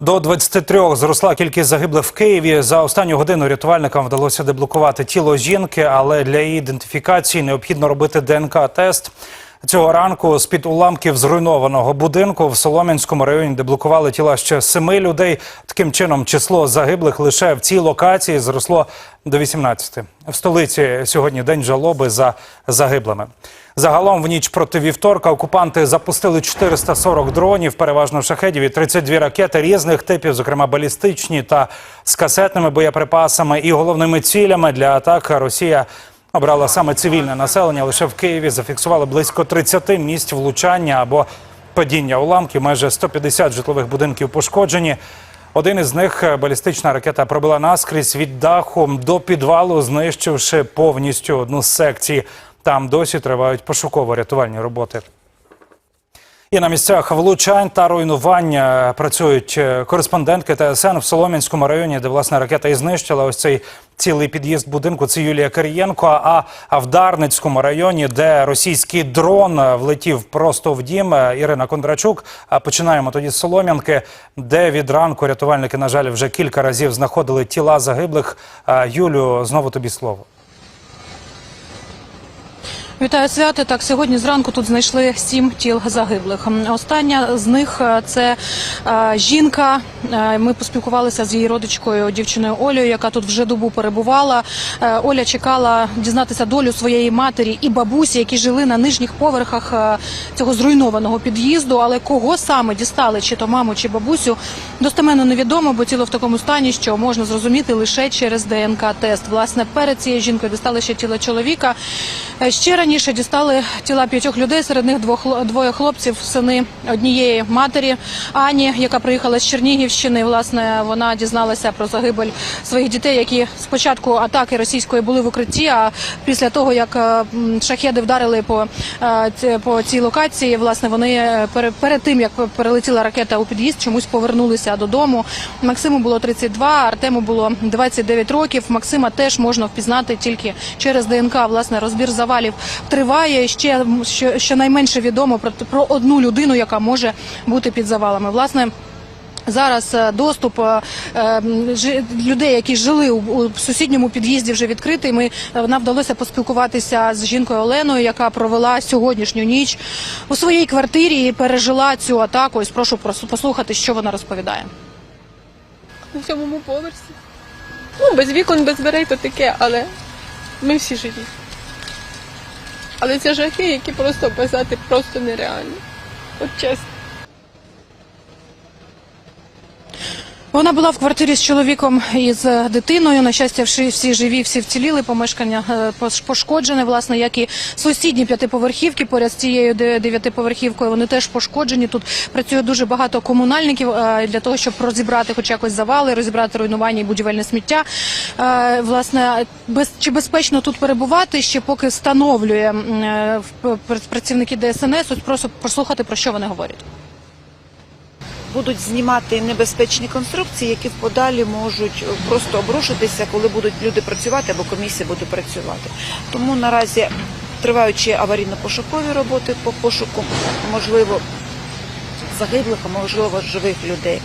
До 23 зросла кількість загиблих в Києві. За останню годину рятувальникам вдалося деблокувати тіло жінки, але для її ідентифікації необхідно робити ДНК-тест. Цього ранку з-під уламків зруйнованого будинку в Солом'янському районі деблокували тіла ще семи людей. Таким чином, число загиблих лише в цій локації зросло до 18. В столиці сьогодні день жалоби за загиблими. Загалом в ніч проти вівторка окупанти запустили 440 дронів, переважно шахедів і 32 ракети різних типів, зокрема балістичні та з касетними боєприпасами. І головними цілями для атак Росія обрала саме цивільне населення. Лише в Києві зафіксували близько 30 місць влучання або падіння уламків. Майже 150 житлових будинків пошкоджені. Один із них е, балістична ракета пробила наскрізь від даху до підвалу, знищивши повністю одну з секцій. Там досі тривають пошуково-рятувальні роботи. І на місцях влучань та руйнування працюють е, кореспондентки ТСН в Солом'янському районі, де власне ракета і знищила ось цей цілий під'їзд будинку. Це Юлія Кирієнко. А в Дарницькому районі, де російський дрон е, влетів просто в дім, е, Ірина Кондрачук. Починаємо тоді з Солом'янки, де від ранку рятувальники, на жаль, вже кілька разів знаходили тіла загиблих. Юлю, знову тобі слово. Вітаю свято. Так, сьогодні зранку тут знайшли сім тіл загиблих. Остання з них е, це е, жінка. Е, Ми поспілкувалися з її родичкою, дівчиною Олею, яка тут вже добу перебувала. Оля чекала дізнатися долю своєї матері і бабусі, які жили на нижніх поверхах цього зруйнованого під'їзду. Але кого саме дістали, чи то маму, чи бабусю, достеменно невідомо, бо тіло в такому стані, що можна зрозуміти лише через ДНК-тест. Власне, перед цією жінкою дістали ще тіло чоловіка. Ще раніше дістали тіла п'ятьох людей. Серед них двох двоє хлопців, сини однієї матері Ані, яка приїхала з Чернігівщини. Власне, вона дізналася про загибель своїх дітей, які з початку атаки російської були в укритті. А після того, як е, шахеди вдарили по, е, по цій локації, власне, вони е, пере- перед тим як перелетіла ракета у під'їзд, чомусь повернулися додому. Максиму було 32, Артему було 29 років. Максима теж можна впізнати тільки через ДНК. Власне, розбір завалів триває. Ще м, що, щонайменше відомо про, про одну людину, яка може бути під завалами. Власне. Зараз е, доступ е, е, людей, які жили у, сусідньому під'їзді, вже відкритий. Ми нам вдалося поспілкуватися з жінкою Оленою, яка провела сьогоднішню ніч у своїй квартирі і пережила цю атаку. Ось прошу послухати, що вона розповідає. на сьомому поверсі. Ну, без вікон, без дверей то таке, але ми всі живі. Але це жахи, які просто описати просто нереально. От чесно. Вона була в квартирі з чоловіком і з дитиною. На щастя, всі живі, всі вціліли. Помешкання е, пошкоджене, власне, як і сусідні п'ятиповерхівки поряд з цією дев'ятиповерхівкою. Вони теж пошкоджені. Тут працює дуже багато комунальників е, для того, щоб розібрати хоч якось завали, розібрати руйнування і будівельне сміття. Е, Власне, без чи безпечно тут перебувати ще поки встановлює працівники ДСНС. Ось просто послухати про що вони говорять. Будуть знімати небезпечні конструкції, які в подалі можуть просто обрушитися, коли будуть люди працювати або комісія буде працювати. Тому наразі триваючи аварійно-пошукові роботи по пошуку, можливо, загиблих, а можливо, живих людей.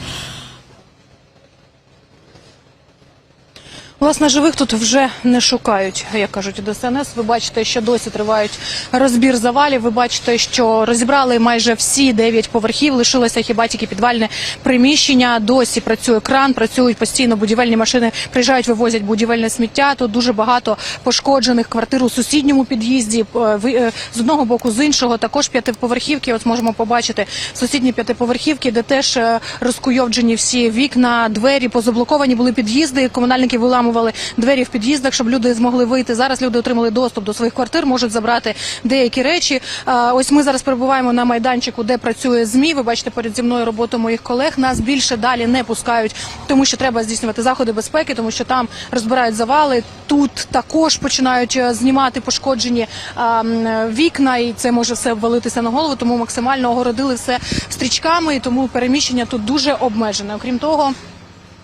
Власне, живих тут вже не шукають, як кажуть у ДСНС. Ви бачите, що досі тривають розбір завалів. Ви бачите, що розібрали майже всі дев'ять поверхів. Лишилося хіба тільки підвальне приміщення. Досі працює кран, працюють постійно будівельні машини. Приїжджають, вивозять будівельне сміття. Тут дуже багато пошкоджених квартир у сусідньому під'їзді. Е, е, З одного боку, з іншого, також п'ятиповерхівки. От можемо побачити сусідні п'ятиповерхівки, де теж е, розкуйовджені всі вікна, двері, позаблоковані були під'їзди. Комунальники виламували двері в під'їздах, щоб люди змогли вийти. Зараз люди отримали доступ до своїх квартир, можуть забрати деякі речі. Ось ми зараз перебуваємо на майданчику, де працює змі. Ви бачите перед зі мною роботу моїх колег. Нас більше далі не пускають, тому що треба здійснювати заходи безпеки, тому що там розбирають завали. Тут також починають е, знімати пошкоджені вікна, і це може все ввалитися на голову. Тому максимально огородили все стрічками, і тому переміщення тут дуже обмежене. Окрім того.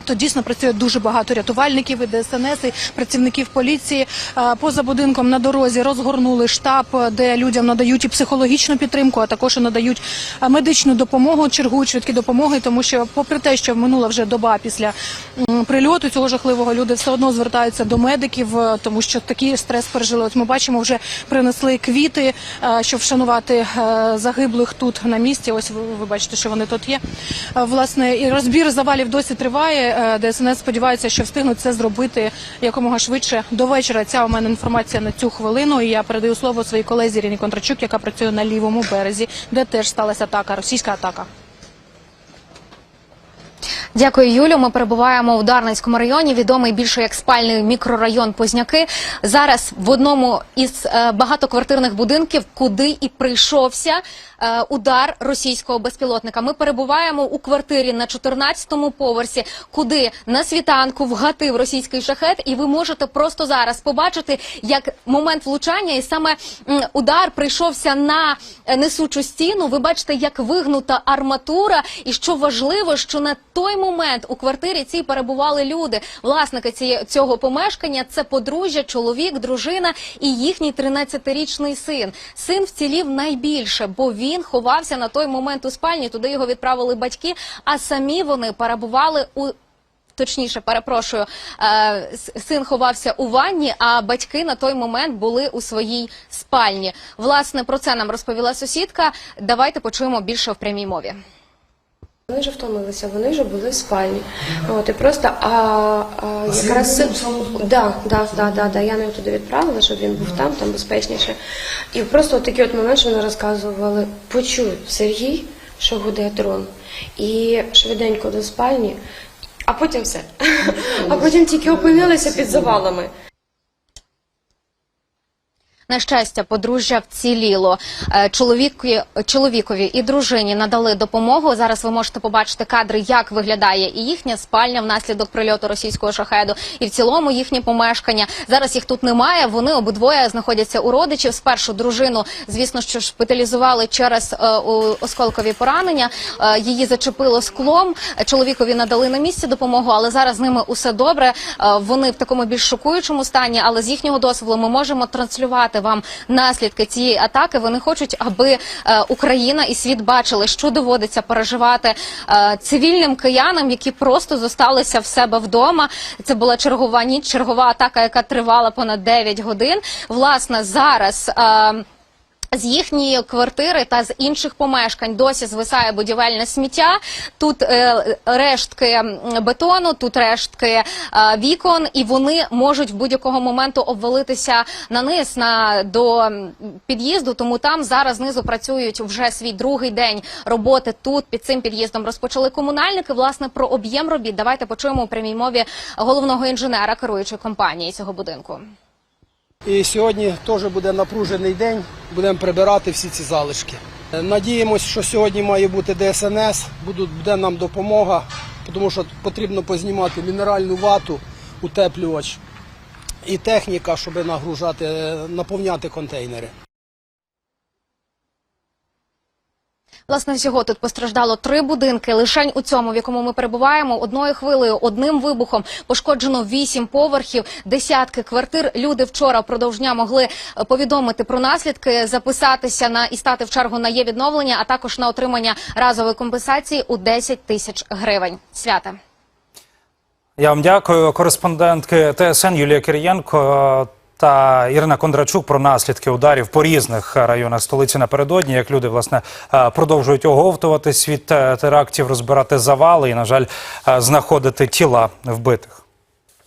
Тут дійсно працює дуже багато рятувальників і ДСНС, працівників поліції. Е, Поза будинком на дорозі розгорнули штаб, де людям надають і психологічну підтримку, а також і надають е, медичну допомогу, чергують швидкі допомоги, тому що, попри те, що минула вже доба після прильоту цього жахливого, люди все одно звертаються до медиків, е, тому що такий стрес пережили. От ми бачимо, вже принесли квіти, щоб вшанувати загиблих тут на місці. Ось ви, бачите, що вони тут є. Власне, і розбір завалів досі триває. Е, ДСНС сподіваються, що встигнуть це зробити якомога швидше до вечора. Ця у мене інформація на цю хвилину. І я передаю слово своїй колезі Ріні Контрачук, яка працює на лівому березі, де теж сталася атака, російська атака. Дякую, Юлю. Ми перебуваємо у Дарницькому районі, відомий більше як спальний мікрорайон Позняки. Зараз в одному із е, багатоквартирних будинків, куди і прийшовся е, удар російського безпілотника. Ми перебуваємо у квартирі на 14-му поверсі, куди на світанку вгатив російський шахет, і ви можете просто зараз побачити, як момент влучання, і саме удар прийшовся на е, несучу стіну. Ви бачите, як вигнута арматура, і що важливо, що на той момент у квартирі цій перебували люди. Власники ціє- цього помешкання це подружжя, чоловік, дружина і їхній 13-річний син. Син вцілів найбільше, бо він ховався на той момент у спальні. Туди його відправили батьки, а самі вони перебували у. Точніше, перепрошую, е, син ховався у ванні, а батьки на той момент були у своїй спальні. Власне, про це нам розповіла сусідка. Давайте почуємо більше в прямій мові. Вони вже втомилися, вони вже були в спальні. От і просто а, а якраз да, да, да, да, да. Я його туди відправила, щоб він був там, там безпечніше. І просто от такий от момент, що вони розказували, почув Сергій, що буде дрон, і швиденько до спальні, а потім все. А потім тільки опинилися під завалами. На щастя, подружжя вціліло. Е, Чоловікові, чоловікові і дружині надали допомогу. Зараз ви можете побачити кадри, як виглядає і їхня спальня внаслідок прильоту російського шахеду, і в цілому їхнє помешкання. Зараз їх тут немає. Вони обидвоє знаходяться у родичів. Спершу дружину, звісно, що шпиталізували через е, осколкові поранення. Е, її зачепило склом. Чоловікові надали на місці допомогу, але зараз з ними усе добре. Вони в такому більш шокуючому стані, але з їхнього дозволу ми можемо транслювати вам наслідки цієї атаки. Вони хочуть, аби е, Україна і світ бачили, що доводиться переживати е, цивільним киянам, які просто зосталися в себе вдома. Це була чергова ніч, чергова атака, яка тривала понад 9 годин. Власне, зараз. З їхньої квартири та з інших помешкань досі звисає будівельне сміття. Тут е, рештки бетону, тут рештки е, вікон, і вони можуть в будь-якого моменту обвалитися на низ на до під'їзду. Тому там зараз знизу працюють вже свій другий день роботи. Тут під цим під'їздом розпочали комунальники. Власне про об'єм робіт. Давайте почуємо у прямій мові головного інженера керуючої компанії цього будинку. І сьогодні теж буде напружений день, будемо прибирати всі ці залишки. Надіємося, Надіємось, що сьогодні має бути ДСНС, буде нам допомога, тому що потрібно познімати мінеральну вату, утеплювач і техніка, щоб нагружати, е, наповняти контейнери. Власне, всього тут постраждало три будинки. Лишень у цьому, в якому ми перебуваємо, одною хвилею, одним вибухом пошкоджено вісім поверхів, десятки квартир. Люди вчора впродовж дня могли е, повідомити про наслідки, записатися на і стати в чергу на є відновлення, а також на отримання разової компенсації у 10 тисяч гривень. Свята. Я вам дякую. Кореспондентки ТСН Юлія Кирієнко та Ірина Кондрачук про наслідки ударів по різних районах столиці напередодні. Як люди власне е, продовжують оговтуватись від е, терактів, розбирати завали і, на жаль, е, знаходити тіла вбитих.